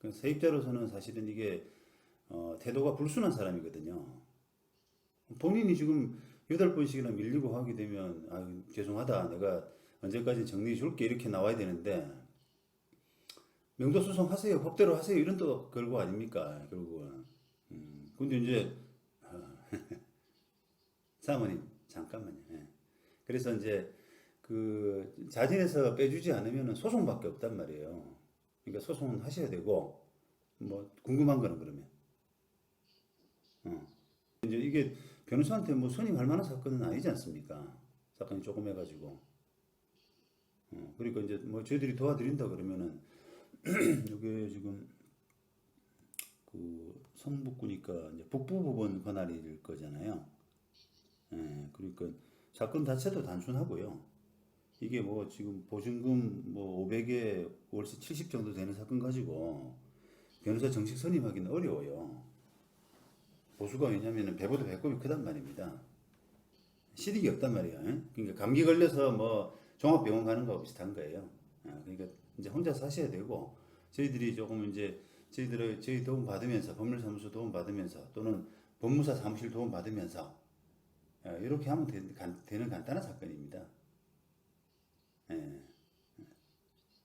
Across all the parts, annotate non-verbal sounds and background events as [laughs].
그 세입자로서는 사실은 이게 어, 태도가 불순한 사람이거든요. 본인이 지금 여덟 번씩이나 밀리고 하게 되면 아 죄송하다. 내가 언제까지 정리해 줄게. 이렇게 나와야 되는데 명도 소송 하세요. 법대로 하세요. 이런 또 결과 아닙니까? 결국은. 음, 근데 이제 아, [laughs] 사모님 잠깐만요. 예. 그래서 이제 그 자진해서 빼주지 않으면 소송밖에 없단 말이에요 그러니까 소송은 하셔야 되고 뭐 궁금한 거는 그러면 어. 이제 이게 변호사한테 뭐 선임할 만한 사건은 아니지 않습니까? 사건이 조금 해가지고. 어, 그러니까 이제 뭐 저희들이 도와드린다 그러면은 [clears throat] 이게 지금 그 성북구니까 이제 북부법원 관할일 거잖아요. 예, 그러니까 사건 자체도 단순하고요. 이게 뭐 지금 보증금 뭐 500에 월세 70 정도 되는 사건 가지고 변호사 정식 선임하기는 어려워요. 보수가 왜냐면은 배보다 배꼽이 크단 말입니다. 실익이 없단. 예? 그러니까 감기 걸려서 뭐 종합병원 가는 거하고 비슷한 거예요. 아, 그러니까 이제 혼자 사셔야 되고 저희들이 조금 이제 저희들의 저희 도움 받으면서 법률사무소 도움 받으면서 또는 법무사 사무실 도움 받으면서 아, 이렇게 하면 되, 간, 되는 간단한 사건입니다. 예.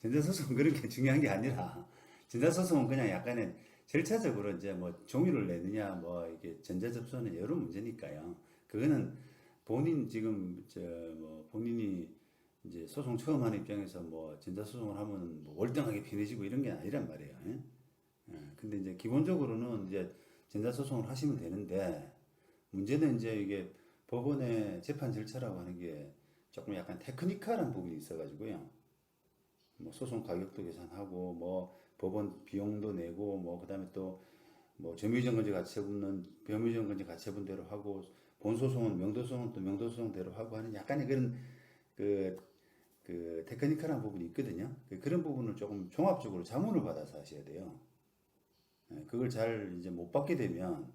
전자소송은 그런 게 중요한 게 아니라 전자소송은 그냥 약간의 절차적으로 이제 뭐 종이를 내느냐 뭐 이게 전자접수는 여러 문제니까요. 그거는 본인 지금 저 뭐 본인이 이제 소송 처음 하는 입장에서 뭐 전자소송을 하면 뭐 월등하게 편해지고 이런 게 아니란 말이에요. 예? 예, 근데 이제 기본적으로는 이제 전자소송을 하시면 되는데 문제는 이제 이게 법원의 재판 절차라고 하는 게 조금 약간 테크니컬한 부분이 있어가지고요. 뭐 소송 가격도 계산하고 뭐 법원 비용도 내고 뭐 그다음에 또 뭐 점유정건제 가처분은 점유정건제 가처분대로 하고 본소송은 명도소송은 또 명도소송대로 하고 하는 약간의 그런 그, 그 테크니컬한 부분이 있거든요. 그- 그런 부분을 조금 종합적으로 자문을 받아서 하셔야 돼요. 예, 그걸 잘 이제 못 받게 되면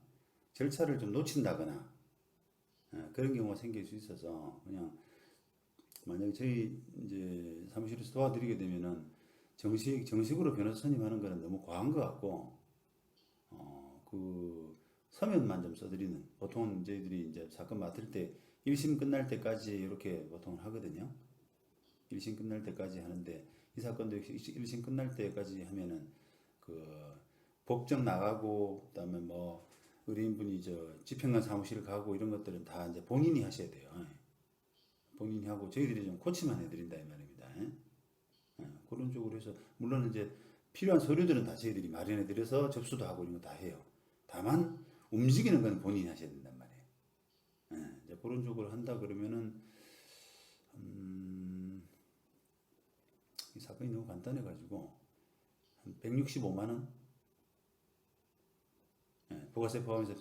절차를 좀 놓친다거나 예, 그런 경우가 생길 수 있어서 그냥 만약에 저희 이제 사무실에서 도와드리게 되면은 정식 정식으로 변호사 선임하는 거는 너무 과한 것 같고 어 그 서면만 좀 써드리는 보통 저희들이 이제 사건 맡을 때 1심 끝날 때까지 이렇게 보통 하거든요. 1심 끝날 때까지 하는데 이 사건도 역시 1심 끝날 때까지 하면은 그 법정 나가고 그다음에 뭐 의뢰인분이 저 집행관 사무실 가고 이런 것들은 다 이제 본인이 하셔야 돼요. 본인이 하고 저희들이 좀 코치만 해드린다 이 말입니다. 예? 예, 그런 쪽으로 해서 물론 이제 필요한 서류들은 다 저희들이 마련해드려서 접수도 하고 이런 거 다 해요. 다만 움직이는 건 본인이 하셔야 된단 말이에요. 예, 이제 그런 쪽으로 한다 그러면은 음, 이 사건이 너무 간단해가지고 한 165만 원, 예, 부가세 포함해서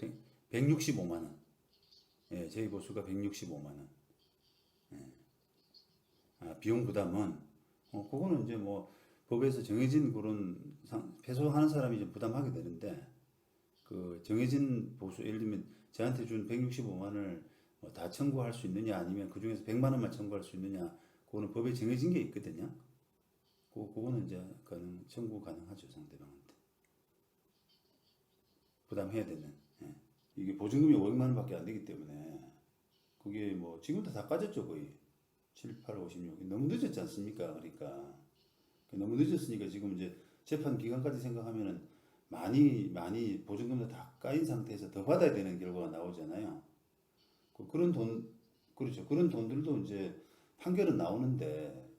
165만 원. 예, 저희 보수가 165만 원. 아, 비용 부담은 어, 그거는 이제 뭐 법에서 정해진 그런 상, 패소하는 사람이 좀 부담하게 되는데 그 정해진 보수 예를 들면 저한테 준 165만 원을 뭐 다 청구할 수 있느냐 아니면 그 중에서 100만 원만 청구할 수 있느냐 그거는 법에 정해진 게 있거든요. 그 그거는 이제 가능 청구 가능하죠 상대방한테 부담해야 되는 예. 이게 보증금이 500만 원밖에 안 되기 때문에 그게 뭐 지금도 다 빠졌죠 거의 7, 8, 56 너무 늦었지 않습니까? 그러니까 너무 늦었으니까 지금 이제 재판 기간까지 생각하면은 많이 많이 보증금도 다 까인 상태에서 더 받아야 되는 결과가 나오잖아요. 그 그런 돈 그렇죠. 그런 돈들도 이제 판결은 나오는데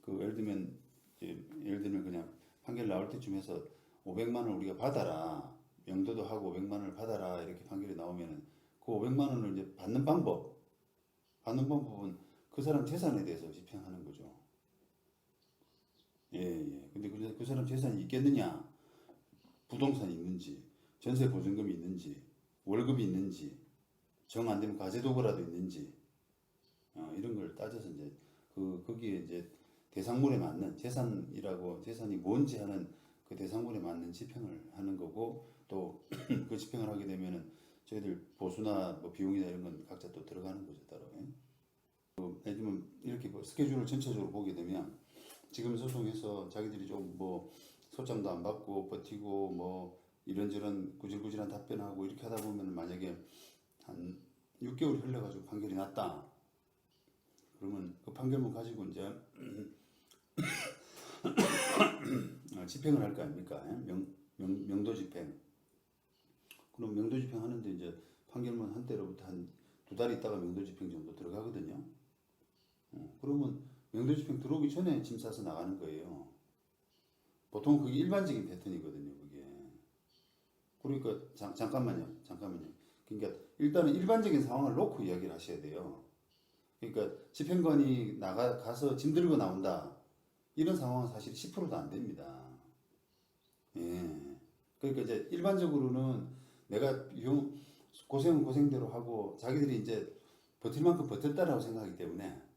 그 예를 들면 예를 들면 그냥 판결 나올 때쯤 해서 500만 원 우리가 받아라 명도도 하고 500만 원을 받아라 이렇게 판결이 나오면은 그 500만 원을 이제 받는 방법 받는 방법은 그 사람 재산에 대해서 집행하는 거죠. 예, 예. 근데 그, 그 사람 재산이 있겠느냐? 부동산이 있는지, 전세 보증금이 있는지, 월급이 있는지, 정 안 되면 가재도구라도 있는지, 어, 이런 걸 따져서 이제 그, 거기에 이제 대상물에 맞는 재산이라고 재산이 뭔지 하는 그 대상물에 맞는 집행을 하는 거고 또 [clears throat] 그 집행을 하게 되면은 저희들 보수나 뭐 비용이나 이런 건 각자 또 들어가는 거죠 따로. 예? 그, 예를 들면 이렇게 뭐 스케줄을 전체적으로 보게 되면 지금 소송에서 자기들이 좀 뭐 소장도 안 받고 버티고 뭐 이런저런 구질구질한 답변하고 이렇게 하다 보면 만약에 한 6개월 흘러가지고 판결이 났다. 그러면 그 판결문 가지고 이제 어, [coughs] 집행을 할 거 아닙니까? 예? 명, 명, 명도 집행. 그럼 명도 집행 하는데 이제 판결문 한 때로부터 한 두 달 있다가 명도 집행 정도 들어가거든요. 어, 그러면 명도 집행 들어오기 전에 짐 싸서 나가는 거예요. 보통 그게 일반적인 패턴이거든요, 그게. 그러니까 잠, 잠깐만요, 잠깐만요. 그러니까 일단은 일반적인 상황을 놓고 이야기를 하셔야 돼요. 그러니까 집행관이 나가 가서 짐 들고 나온다. 이런 상황은 사실 10%도 안 됩니다. 예. 그러니까 이제 일반적으로는 내가 고생은 고생대로 하고 자기들이 이제 버틸 만큼 버텼다라고 생각하기 때문에 최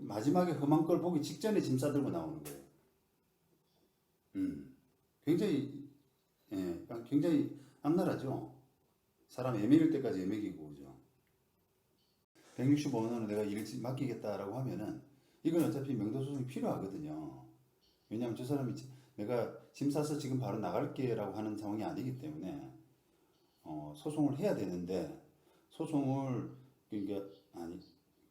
마지막에 험한 걸 보기 직전에 짐 싸들고 나오는 거예요. 음. 굉장히 예, 굉장히 악랄하죠. 사람 애매일 때까지 애매기고 그죠. 165만 원을 내가 일 맡기겠다라고 하면은 이건 어차피 명도소송이 필요하거든요. 왜냐하면 저 사람이 지- 내가 짐 싸서 지금 바로 나갈게라고 하는 상황이 아니기 때문에 어, 소송을 해야 되는데 소송을 그러니까 아니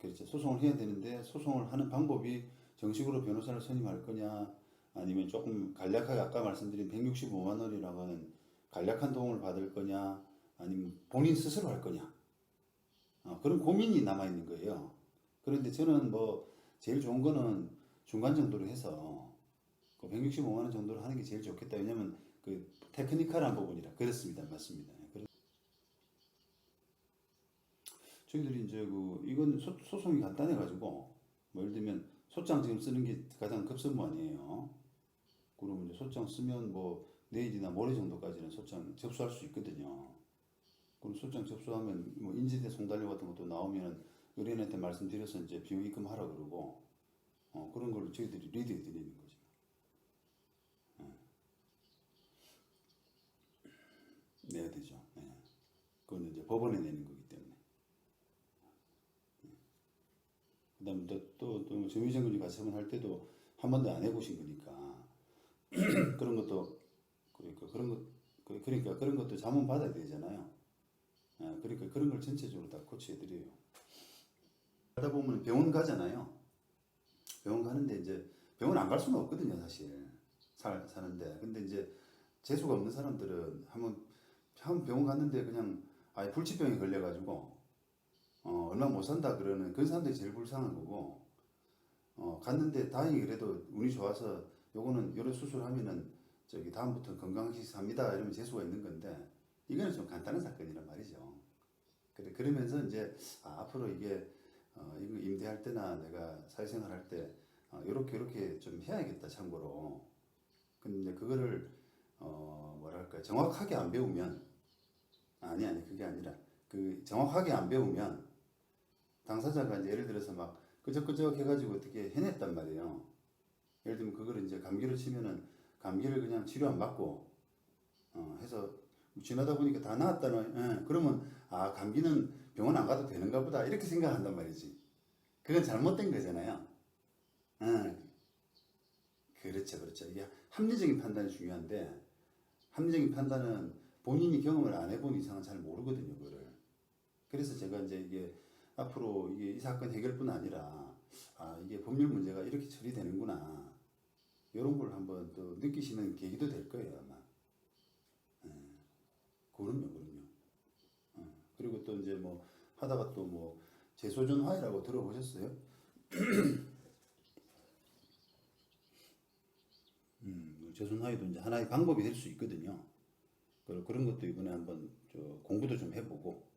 그렇죠 소송을 해야 되는데 소송을 하는 방법이 정식으로 변호사를 선임할 거냐 아니면 조금 간략하게 아까 말씀드린 165만 원이라고 하는 간략한 도움을 받을 거냐 아니면 본인 스스로 할 거냐 어, 그런 고민이 남아 있는 거예요. 그런데 저는 뭐 제일 좋은 거는 중간 정도로 해서 그 165만 원 정도로 하는 게 제일 좋겠다. 왜냐면 그 테크니컬한 부분이라 그렇습니다. 맞습니다. 그래서 저희들이 이제 그 이건 소, 소송이 간단해 가지고 뭐 예를 들면 소장 지금 쓰는 게 가장 급선무 아니에요. 그러면 이제 소장 쓰면 뭐 내일이나 모레 정도까지는 소장 접수할 수 있거든요. 그럼 소장 접수하면 뭐 인지대 송달료 같은 것도 나오면 의뢰인한테 말씀드려서 이제 비용 입금하라 그러고 어, 그런 걸 저희들이 리드해 드리는 거죠. 예. 내야 되죠. 예. 그건 이제 법원에 내는 거기 때문에. 그 다음에 또또 또 정유정군이 가처분 할 때도 한 번도 안 해보신 거니까 [clears throat] 그런 것도 그러니까 그런 것 그- 그러니까 그런 것도 자문 받아야 되잖아요. 예, 그러니까 그런 걸 전체적으로 다 코치해 드려요. 하다 보면 병원 가잖아요. 병원 가는데 이제 병원 안 갈 수는 없거든요, 사실. 살, 사는데. 근데 이제 재수가 없는 사람들은 한번 한 병원 갔는데 그냥 아예 불치병에 걸려가지고 어, 얼마 못 산다 그러는 그런 사람들이 제일 불쌍한 거고 어, 갔는데 다행히 그래도 운이 좋아서 요거는 요런 수술하면은 저기 다음부터 건강하게 삽니다 이러면 재수가 있는 건데 이거는 좀 간단한 사건이란 말이죠. 그래 그러면서 이제 아, 앞으로 이게 어, 이거 임대할 때나 내가 사회생활 할때 어, 요렇게 요렇게 좀 해야겠다 참고로. 근데 그거를 어, 뭐랄까 정확하게 안 배우면 아니 아니 그게 아니라 그 정확하게 안 배우면 당사자가 이제 예를 들어서 막 끄적끄적 해가지고 어떻게 해냈단 말이에요. 예를 들면 그거를 이제 감기를 치면은 감기를 그냥 치료 안 받고 어, 해서 지나다 보니까 다 나았다는 예, 그러면 아 감기는 병원 안 가도 되는가 보다 이렇게 생각한단 말이지. 그건 잘못된 거잖아요. 예. 그렇죠, 그렇죠. 이게 합리적인 판단이 중요한데 합리적인 판단은 본인이 경험을 안 해본 이상은 잘 모르거든요, 그거를. 그래서 제가 이제 이게 앞으로 이게 이 사건 해결뿐 아니라 아 이게 법률 문제가 이렇게 처리되는구나 이런 걸 한번 또 느끼시는 계기도 될 거예요 아마. 예. 그럼요, 그럼요. 어. 그리고 또 이제 뭐 하다가 또 뭐 재소전화이라고 들어보셨어요? [clears throat] 음, 재소전화이도 이제 하나의 방법이 될 수 있거든요. 그- 그런 것도 이번에 한번 저 공부도 좀 해보고